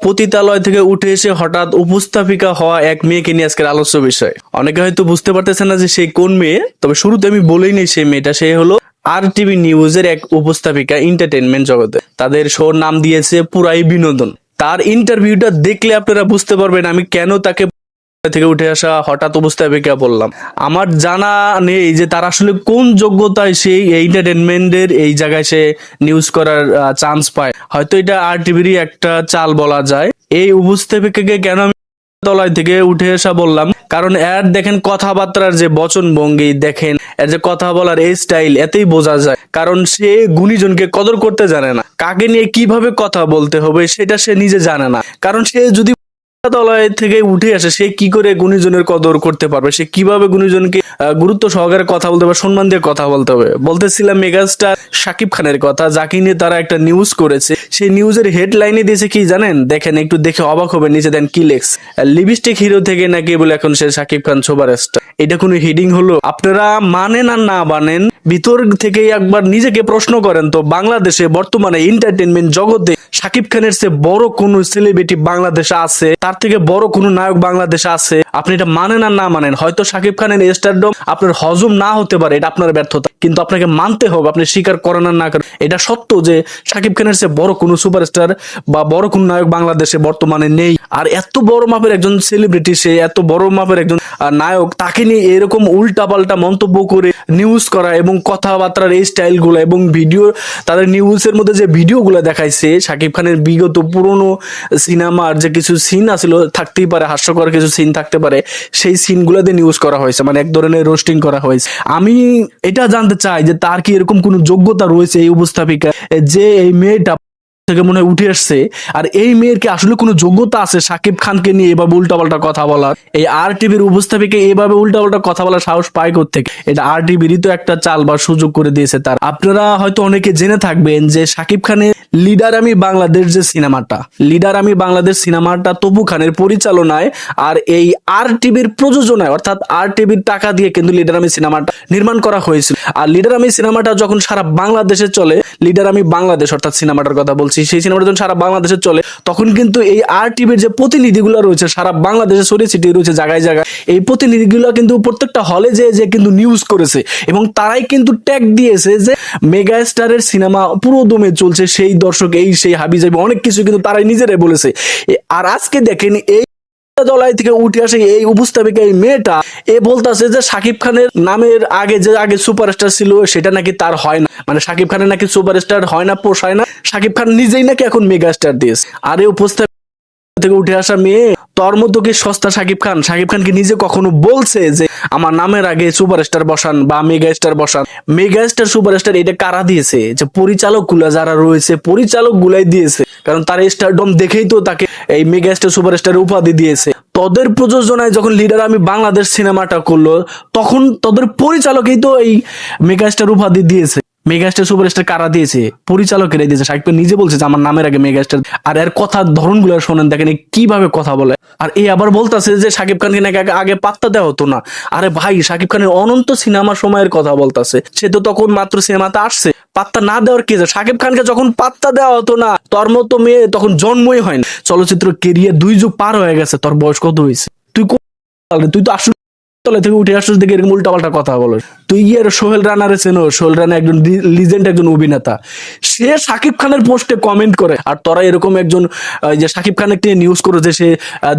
পতিতালয় থেকে উঠে এসে হঠাৎ উপস্থাপিকা হওয়া এক মেয়েকে নিয়ে আজকের আলোচ্য বিষয়। অনেকে হয়তো বুঝতে পারতেছে না যে সেই কোন মেয়ে, তবে শুরুতে আমি বলেই নেই সেই মেয়েটা। সে হলো আর টিভি নিউজের এক উপস্থাপিকা এন্টারটেনমেন্ট জগতে। তাদের শোর নাম দিয়েছে পুরাই বিনোদন। তার ইন্টারভিউটা দেখলে আপনারা বুঝতে পারবেন আমি কেন তাকে থেকে উঠে আসা হঠাৎ অবস্থায় উপস্থাপিকা বললাম আমার জানা নেই যে তার আসলে কোন যোগ্যতায় সেই এন্টারটেনমেন্টের এই জায়গায় সে নিউজ করার চান্স পায়। হয়তো এটা আর টিভিরই একটা চাল বলা যায়। এই উপস্থাপিকাকে কেন আমি তলায় থেকে উঠে আসা বললাম? কারণ এর দেখেন কথাবার্তার যে বচন ভঙ্গি দেখেন এর যে কথা বলার এই স্টাইল এতেই বোঝা যায়। কারণ সে গুণীজনকে কদর করতে জানে না। কাকে নিয়ে কীভাবে কথা বলতে হবে, সেটা সে নিজে জানে না। কারণ সে যদি তলায় থেকে উঠে আসে, সে কি করে গুণীজনের কদর করতে পারবে? সে কীভাবে গুণীজনকে গুরুত্ব সহকারে কথা বলতে হবে সম্মান দিয়ে কথা বলতে হবে? বলতেছিলাম মেগাস্টার শাকিব খানের কথা, যাকে নিয়ে তারা একটা নিউজ করেছে। সেই নিউজের হেডলাইনে দিয়েছে কি জানেন? দেখেন, একটু দেখে অবাক হবে নিচে দেন কি লেখস লিপস্টিক হিরো থেকে নাকি বলে এখন সে শাকিব খান সুপারস্টার এটা কোনো হিডিং হলো? আপনারা মানেন আর না মানেন ভিতর থেকে একবার নিজেকে প্রশ্ন করেন, তো বাংলাদেশে বর্তমানে এন্টারটেনমেন্ট জগতে শাকিব খানের চেয়ে বড় কোন সেলিব্রিটি বাংলাদেশে আছে? তার থেকে বড় কোন নায়ক বাংলাদেশে আছে? আপনি এটা মানেন আর না মানেন? হয়তো সাকিব খানের স্টারডম আপনার হজম না হতে পারে, এটা আপনার ব্যর্থতা। কিন্তু আপনাকে মানতে হবে, আপনি স্বীকার করেন আর না করেন। এটা সত্য যে শাকিব খানের চেয়ে বড় কোনো সুপারস্টার বা বড় কোন নায়ক বাংলাদেশে বর্তমানে নেই। আর এত বড় মাপের একজন সেলিব্রিটি সে এত বড় মাপের একজন নায়ক, তাকে নিয়ে এরকম উল্টা পাল্টা মন্তব্য করে নিউজ করা এবং কথাবার্তার এই স্টাইলগুলো এবং ভিডিও তাদের নিউজের মধ্যে যে ভিডিওগুলো দেখাইছে, শাকিব খানের বিগত পুরনো সিনেমার যে কিছু সিন আছিল, থাকতেই পারে, হাস্যকর কিছু সিন থাকতে পারে, সেই সিনগুলোতে নিউজ করা হয়েছে মানে এক ধরনের রোস্টিং করা হয়েছে। আমি এটা জানতে চাই যে তার কি এরকম কোনো যোগ্যতা রয়েছে এই উপস্থাপিকা, যে এই মেয়েটা থেকে মনে উঠে আসছে আর এই মেয়ের কি আসলে কোনো যোগ্যতা আছে সাকিব খানকে নিয়ে এভাবে উল্টাপাল্টা কথা বলার? এই আর টিভির উপস্থাপিকা এভাবে উল্টাপাল্টা কথা বলার সাহস পায় থেকে এটা আর টিভিরই তো একটা চাল বা সুযোগ করে দিয়েছে তার। আপনারা হয়তো অনেকে জেনে থাকবেন যে সাকিব খানের লিডার আমি বাংলাদেশ যে সিনেমাটা। লিডার আমি বাংলাদেশ সিনেমাটা তবু খানের পরিচালনায় আর এই আর টিভির প্রযোজনায়, অর্থাৎ আর টিভির টাকা দিয়ে কিন্তু লিডার আমি সিনেমাটা নির্মাণ করা হয়েছিল। আর লিডার আমি সিনেমাটা যখন সারা বাংলাদেশে চলে, লিডার আমি বাংলাদেশ, অর্থাৎ সিনেমাটার কথা বলছি সেই সিনেমাটা যখন সারা বাংলাদেশে চলে, তখন কিন্তু এই আর টিভির যে প্রতিনিধিগুলো রয়েছে, সারা বাংলাদেশে ছড়িয়ে ছিটিয়ে রয়েছে জায়গায় জায়গায়, এই প্রতিনিধিগুলো কিন্তু প্রত্যেকটা হলে যে যে কিন্তু নিউজ করেছে এবং তারাই কিন্তু ট্যাগ দিয়েছে যে মেগা স্টারের সিনেমা পুরো দমে চলছে, সেই দর্শক এই, সেই হাবি যাবি অনেক কিছু কিন্তু তারাই নিজেরাই বলেছে। আর আজকে দেখেন এই দলাই থেকে উঠে আসে এই উপস্থাপিকা এই মেয়েটা। এ বলতাছে যে সাকিব খানের নামের আগে যে আগে সুপারস্টার ছিল, সেটা নাকি তার হয় না। মানে সাকিব খানের নাকি সুপারস্টার হয় না, পোষায় না। সাকিব খান নিজেই নাকি এখন মেগা স্টার দিয়েছে। আর এই উপস্থাপিকা থেকে উঠে আসা মেয়ে, তোর মতো কি সস্তা সাকিব খান? সাকিব খান কি নিজে কখনো বলছে যে, আমার নামের আগে সুপারস্টার বসান বা মেগা স্টার বসান মেগা স্টার সুপারস্টার এটা কারা দিয়েছে? যে পরিচালকগুলা যারা রয়েছে পরিচালক গুলাই দিয়েছে। কারণ তার স্টারডম দেখেই তো তাকে এই মেগা স্টার উপাধি দিয়েছে। তদের প্রযোজনায় যখন লিডার আমি বাংলাদেশ সিনেমাটা করল, তখন তাদের পরিচালকেই তো এই মেগা স্টার উপাধি দিয়েছে। মেগাস্টার সুপারস্টার কারা দিয়েছে? পরিচালকেরাই দিয়েছে। সাকিব নিজে বলছে যে, আমার নামের আগে মেগাস্টার আর এর কথার ধরনগুলো শোনেন, দেখেন এ কীভাবে কথা বলে। আর এই আবার বলতাছে যে সাকিব খানকে নাকি আগে- পাত্তা দেওয়া হতো না। আরে ভাই সাকিব খানের অনন্ত সিনেমা সময়ের কথা বলতাছে। সে তো তখন মাত্র সিনেমাতে আসছে। পাত্তা না দেওয়ার কি? সাকিব খানকে যখন পাত্তা দেওয়া হতো না, তোর মতো মেয়ে তখন জন্মই হয় না চলচ্চিত্র কেরিয়ার দুই যুগ পার হয়ে গেছে। তোর বয়স কত হয়েছে? তুই তুই তো আসলে তলে থেকে উঠে আসছিস দেখে এরকম উল্টাপাল্টা কথা বলো। তুই গিয়ে সোহেল রানারে চেনো? সোহেল রানা একজন লিজেন্ড একজন অভিনেতা। সে সাকিব খানের পোস্টে কমেন্ট করে, আর তোরা এরকম একজন যে সাকিব খান একটি নিউজ করে যে সে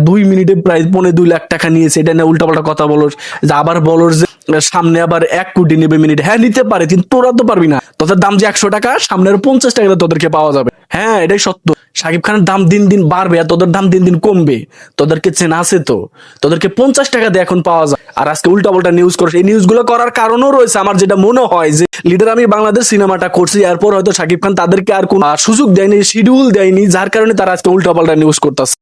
দুই মিনিটে প্রায় পৌনে দুই লাখ টাকা নিয়েছে, এটা নিয়ে উল্টাপাল্টা কথা বলো। যে আবার বলো যে সামনে আবার এক কোটি নেবে মিনিট হ্যাঁ নিতে পারে, কিন্তু তোরা তো পারবি না। তোদের দাম যে একশো টাকা, সামনের পঞ্চাশ টাকা তোদেরকে পাওয়া যাবে। হ্যাঁ এটাই সত্য। সাকিব খানের দাম দিন দিন বাড়বে আর তোদের দাম দিন দিন কমবে। তোদেরকে চেনা আছে তো। তোদেরকে পঞ্চাশ টাকা দিয়ে এখন পাওয়া যায়। আর আজকে উল্টা পাল্টা নিউজ করছে। এই নিউজগুলো করার কারণও রয়েছে। আমার যেটা মনে হয় যে লিডার আমি বাংলাদেশ সিনেমাটা করছি, এরপর হয়তো সাকিব খান তাদেরকে আর কোন সুযোগ দেয়নি শিডিউল দেয়নি, যার কারণে তারা আজকে উল্টা পাল্টা নিউজ করতেছে।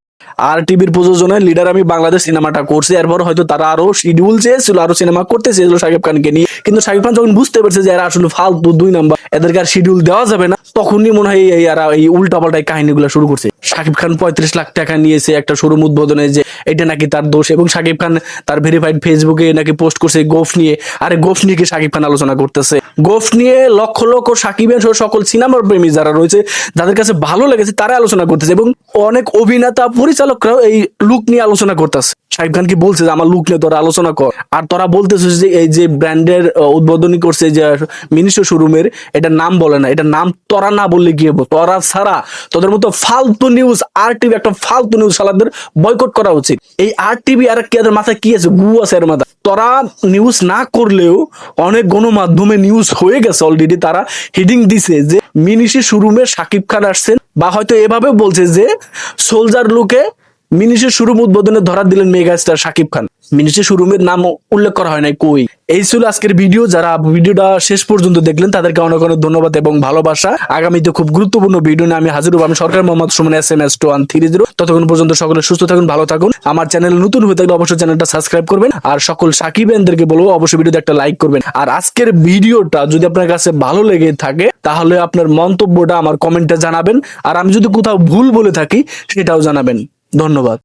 আর টিভির প্রযোজনায় লিডার আমি বাংলাদেশ সিনেমাটা করছি। এরপর হয়তো তারা আরও শিডিউল চেয়েছিল, আরও সিনেমা করতে চেয়েছিল সাকিব খানকে নিয়ে। কিন্তু সাকিব খান যখন বুঝতে পারছে যে এরা আসলে ফালতু দুই নাম্বার এদেরকে আর শিডিউল দেওয়া যাবে না, তখনই মনে হয় এই এরা এই উল্টা পাল্টা কাহিনীগুলো শুরু করছে। শাকিব খান পঁয়ত্রিশ লাখ টাকা নিয়েছে একটা শোরুম উদ্বোধনে যে এটা নাকি তার দোষ, এবং শাকিব খান তার ভেরিফাইড ফেসবুকে নাকি পোস্ট করছে গোফ নিয়ে। আরে গোফ নিয়ে কি সাকিব খান আলোচনা করতেছে? গোফ নিয়ে লক্ষ লক্ষ সাকিবের সহ সকল সিনেমার প্রেমী যারা রয়েছে, যাদের কাছে ভালো লেগেছে তারা আলোচনা করতেছে এবং অনেক অভিনেতা পরিচালকরাও এই লুক নিয়ে আলোচনা করতেছে। শাহিব খান কি বলছে যে, আমার লুক নিয়ে তোরা আলোচনা কর। আর তোরা বলতেছিস যে, এই যে ব্র্যান্ডের উদ্বোধনী করছে যে মিনিশো শোরুমের এটা নাম বলে না এটা নাম তোরা না বললে কি হব? তোরা ছাড়া তোদের মতো ফালতু নিউজ আর টিভি একটা ফালতু নিউজ সালাদের বয়কট করা উচিত। এই আর টিভি আর কি মাথায় কি আছে? গু আছে এর মাথা তোরা নিউজ না করলেও অনেক গণমাধ্যমে নিউজ হয়ে গেছে অলরেডি তারা হিডিং দিছে যে মিনিশি শোরুমে সাকিব খান আসছেন বা হয়তো এভাবে বলছে যে সোলজার লুকে মিনিশের শুরু উদ্বোধনে ধরা দিলেন মেগা স্টার শাকিব খান। মিনিশের শুরুমের নাম উল্লেখ করা হয় নাই, কই? এই ছিল আজকের ভিডিও। যারা ভিডিওটা শেষ পর্যন্ত দেখলেন, তাদেরকে অনেক অনেক ধন্যবাদ এবং ভালোবাসা। আগামীতে খুব গুরুত্বপূর্ণ ভিডিও নিয়ে আমি হাজির হব। আমি Sarkar Mohammad Suman, S M S two one three zero. ততক্ষণ পর্যন্ত সকলে সুস্থ থাকুন, ভালো থাকুন। আমার চ্যানেল নতুন হয়ে থাকলে অবশ্যই চ্যানেলটা সাবস্ক্রাইব করবেন। আর সকল সাকিবেনদেরকে বলব, অবশ্যই ভিডিওতে একটা লাইক করবেন। আর আজকের ভিডিওটা যদি আপনার কাছে ভালো লেগে থাকে, তাহলে আপনার মন্তব্যটা আমার কমেন্টে জানাবেন। আর আমি যদি কোথাও ভুল বলে থাকি, সেটাও জানাবেন। ধন্যবাদ।